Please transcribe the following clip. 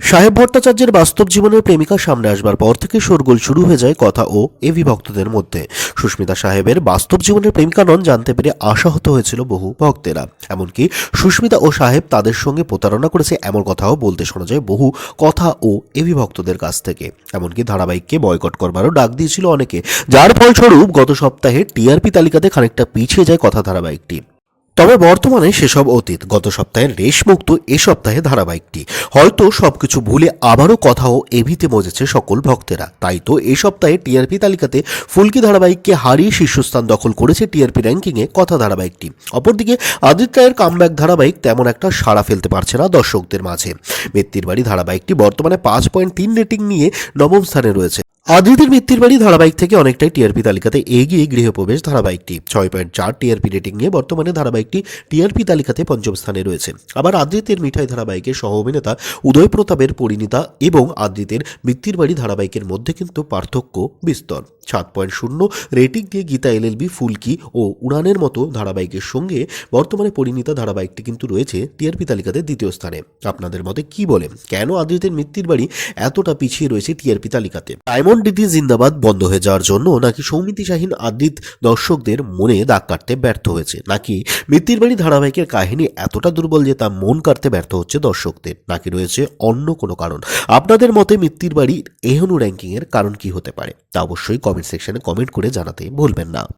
সাহেব ভট্টাচার্যের বাস্তব জীবনের প্রেমিকা সামনে আসবার পর থেকে শোরগোল শুরু হয়ে যায় কথা ও এভি ভক্তদের মধ্যে। সুস্মিতা সাহেবের বাস্তব জীবনের প্রেমিকা নন জানতে পেরে আশাহত হয়েছিল বহু ভক্তেরা। এমনকি সুস্মিতা ও সাহেব তাদের সঙ্গে প্রতারণা করেছে এমন কথাও বলতে শোনা যায় বহু কথা ও এভি ভক্তদের কাছ থেকে। এমনকি ধারাবাহিককে বয়কট করবারও ডাক দিয়েছিল অনেকে। যার ফলস্বরূপ গত সপ্তাহে টিআরপি তালিকাতে খানিকটা পিছিয়ে যায় কথা ধারাবাহিকটি। তবে বর্তমানে সেসব অতীত গত সপ্তাহের রেশমুক্ত এ সপ্তাহে ধারাবাহিকটি। হয়তো সবকিছু ভুলে আবারও কথাও এভিতে মজেছে সকল ভক্তেরা। তাই তো এ সপ্তাহে টিআরপি তালিকাতে ফুলকি ধারাবাহিককে হারিয়ে শীর্ষস্থান দখল করেছে টিআরপি র্যাঙ্কিংয়ে কথা ধারাবাহিকটি। অপরদিকে আদিত্য রায়ের কামব্যাক ধারাবাহিক তেমন একটা সাড়া ফেলতে পারছে না দর্শকদের মাঝে। মৃত্যুর বাড়ি ধারাবাহিকটি বর্তমানে পাঁচ পয়েন্ট তিন রেটিং নিয়ে নবম স্থানে রয়েছে। আদিতির মৃত্যুর বাড়ি ধারাবাহিক থেকে অনেকটাই টিআরপি তালিকাতে এগিয়ে গৃহপ্রবেশ ধারাবাহিকটি। ছয় পয়েন্ট চার টিআরপি রেটিং নিয়ে বর্তমানে ধারাবাহিকটি টিআরপি তালিকাতে পঞ্চম স্থানে রয়েছে। আবার আদিত্যের মিঠাই ধারাবাহিকের সহ অভিনেতা উদয় প্রতাপের পরিণীতা এবং আদিত্যের মৃত্যুর বাড়ি ধারাবাহিকের মধ্যে কিন্তু পার্থক্য বিস্তর। সাত পয়েন্ট শূন্য রেটিং দিয়ে গীতা এলএলবি, ফুলকি ও উড়ানের মতো ধারাবাহিকের সঙ্গে বর্তমানে পরিণীতা ধারাবাহিকটি কিন্তু রয়েছে টিআরপি তালিকাতে দ্বিতীয় স্থানে। আপনাদের মতে কি বলে? কেন আদিত্যের মৃত্যুর বাড়ি এতটা পিছিয়ে রয়েছে টিআরপি তালিকাতে? ডায়মন্ড ডিটি জিন্দাবাদ বন্ধ হয়ে যাওয়ার জন্য নাকি সৌমিতি শাহীন আদিত দর্শকদের মনে দাগ কাটতে ব্যর্থ হয়েছে? নাকি মৃত্যুর বাড়ি ধারাবাহিকের কাহিনী এতটা দুর্বল যে তা মন কাটতে ব্যর্থ হচ্ছে দর্শকদের? নাকি রয়েছে অন্য কোনো কারণ? আপনাদের মতে মৃত্যুর বাড়ির এহনু র্যাঙ্কিংয়ের কারণ কি হতে পারে? তা অবশ্যই কমেন্ট সেকশনে কমেন্ট করে জানাতে ভুলবেন না।